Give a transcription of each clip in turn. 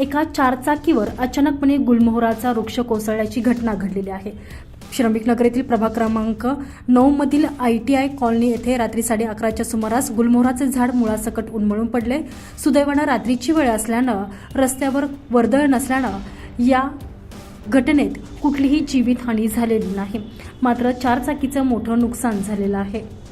एका चारचाकीवर अचानकपणे गुलमोहराचा वृक्ष कोसळल्याची घटना घडलेली आहे. श्रमिक नगर येथील प्रभाग क्रमांक नऊ मधील आय टी आय कॉलनी येथे रात्री साडे अकराच्या सुमारास गुलमोहराचे झाड मुळासकट उन्मळून पडले. सुदैवानं रात्रीची वेळ असल्यानं रस्त्यावर वर्दळ नसल्यानं या घटनेत कुठलीही जीवितहानी झालेली नाही. मात्र चारचाकीचं मोठं नुकसान झालेलं आहे.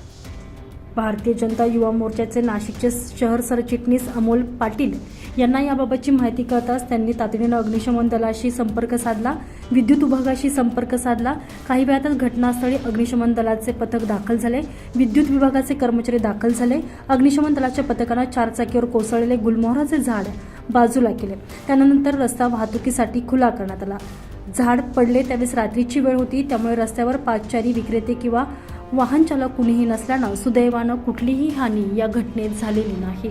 भारतीय जनता युवा मोर्चाचे नाशिकचे शहर सरचिटणीस अमोल पाटील यांना याबाबतची माहिती कळताच त्यांनी तातडीनं अग्निशमन दलाशी संपर्क साधला विद्युत विभागाशी संपर्क साधला. काही वेळातच घटनास्थळी अग्निशमन दलाचे पथक दाखल झाले. विद्युत विभागाचे कर्मचारी दाखल झाले. अग्निशमन दलाच्या पथकानं चारचाकीवर कोसळलेले गुलमोहराचे झाड बाजूला केले. त्यानंतर रस्ता वाहतुकीसाठी खुला करण्यात आला. झाड पडले त्यावेळेस रात्रीची वेळ होती. त्यामुळे रस्त्यावर पाचचारी विक्रेते किंवा वाहन चालक कुणीही नसल्यानं सुदैवानं कुठलीही हानी या घटनेत झालेली नाही.